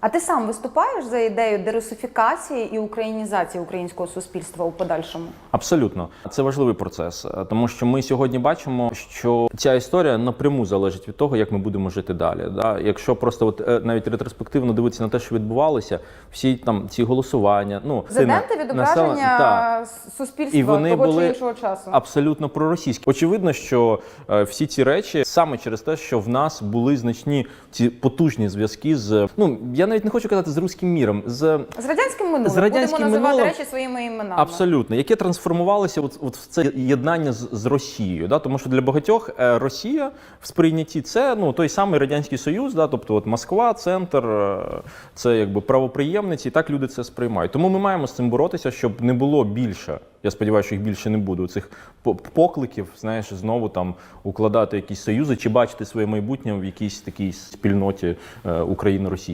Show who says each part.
Speaker 1: А ти сам виступаєш за ідею дерусифікації і українізації українського суспільства у подальшому?
Speaker 2: Абсолютно, це важливий процес, е, тому що ми сьогодні бачимо, що ця історія напряму залежить від того, як ми будемо жити далі. Да? Якщо просто от е, навіть ретроспективно дивитися на те, що відбувалося, всі там ці голосування, ну населення-
Speaker 1: відображення
Speaker 2: так.
Speaker 1: суспільства
Speaker 2: І вони
Speaker 1: того
Speaker 2: були
Speaker 1: чи іншого часу.
Speaker 2: абсолютно проросійські. Очевидно, що е, всі ці речі саме через те, що в нас були значні ці потужні зв'язки з ну я навіть не хочу казати з руським міром, з
Speaker 1: З радянським минулим
Speaker 2: З радянським
Speaker 1: будемо називати
Speaker 2: минулим-
Speaker 1: речі своїми іменами.
Speaker 2: Абсолютно, яке трансформувалося от, от в це єднання з, з Росією. Да? Тому що для багатьох е, Росія в сприйнятті це ну той самий радянський союз, да? тобто от Москва, центр, е, це якби правоприємниці, і так люди це сприймають. Тому ми маємо з цим боротися, щоб не було більше. Я сподіваюся, що їх більше не буде. Цих покликів, знаєш, знову там укладати якісь союзи чи бачити своє майбутнє в якійсь такій спільноті е, України російській.